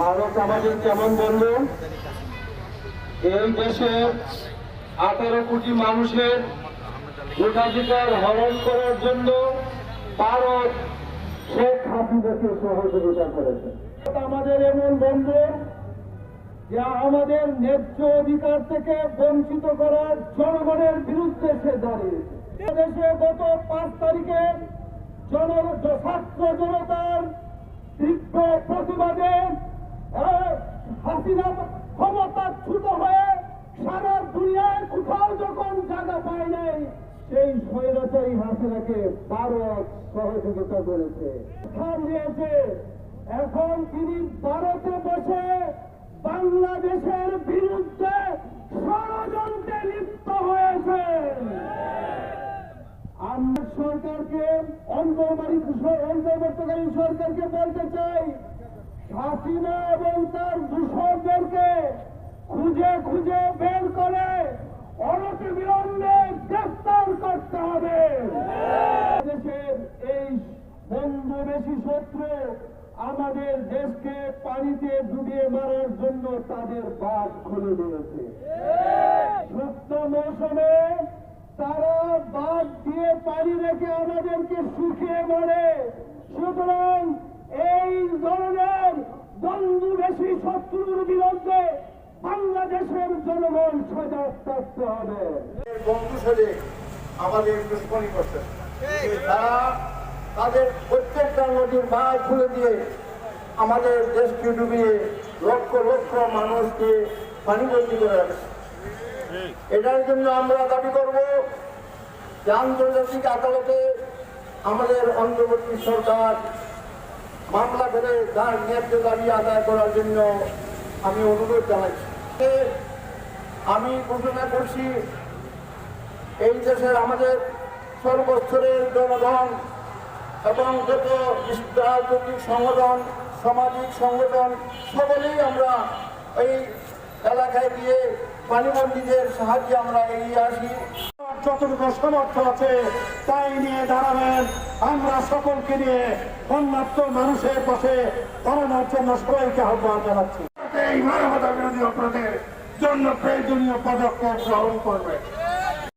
ভারত আমাদের কেমন বন্ধু? এই দেশে আঠারো কোটি মানুষের ভোটাধিকার হরণ করার জন্য ভারত শেখ হাসিনাকে সহযোগিতা করেছে। আমাদের এমন বন্ধু যা আমাদের ন্যায্য অধিকার থেকে বঞ্চিত করার জনগণের বিরুদ্ধে সে দাঁড়িয়েছে। দেশে গত পাঁচ তারিখে জন ছাত্র জনতার তীব্র প্রতিবাদে হাসিনা ক্ষমতাচ্যুত হয়ে সারা দুনিয়ায় কোথাও যখন জায়গা পায় নাই, সেই স্বৈরাচারী হাসিনাকে ভারত সহযোগিতা করেছে। স্থান দিয়েছে এখন তিনি ভারতে বসে বাংলাদেশের বিরুদ্ধে ষড়যন্ত্রে লিপ্ত হয়েছে। আমরা সরকারকে অন্তর্বাড়ি অন্তর্বর্তকারী সরকারকে বলতে চাই হাসিনা এবং তার দূষকদেরকে খুঁজে খুঁজে বের করে অনতি বিলম্বে গ্রেফতার করতে হবে। দেশের এই বন্ধু বেশি শত্রু আমাদের দেশকে পানিতে ডুবিয়ে মারার জন্য তাদের বাদ খুলে দিয়েছে। শুক্ত মৌসুমে তারা বাদ দিয়ে পানি রেখে আমাদেরকে শুকিয়ে মারে। সুতরাং এই ধরনের বন্ধু বেশি শত্রুর বিরুদ্ধে বাংলাদেশের জনগণ সজাগ থাকতে হবে আমাদের তাদের প্রত্যেকটা নদীর মাছ খুলে দিয়ে আমাদের দেশকে ডুবিয়ে লক্ষ লক্ষ মানুষকে পানিবন্দী করে রাখছে। এটার জন্য আমরা দাবি করব যে আন্তর্জাতিক আদালতে আমাদের অন্তর্বর্তী সরকার মামলা করে তার ন্যায্য দাবি আদায় করার জন্য আমি অনুরোধ জানাচ্ছি। আমি ঘোষণা করছি, এই দেশের আমাদের সর্বস্তরের জনগণ এবং যত রাজনৈতিক সংগঠন, সামাজিক সংগঠন, সকলেই আমরা এই এলাকায় গিয়ে পানিবন্দীদের সাহায্যে আমরা এগিয়ে আসি। যতটুকু সমর্থ আছে, তাই নিয়ে দাঁড়াবেন। আমরা সকলকে নিয়ে অন্যান্য মানুষের পাশে দাঁড়ানোর জন্য সবাইকে আহ্বান জানাচ্ছি। এই মানবতা বিরোধী অপরাধের জন্য প্রয়োজনীয় পদক্ষেপ গ্রহণ করবে।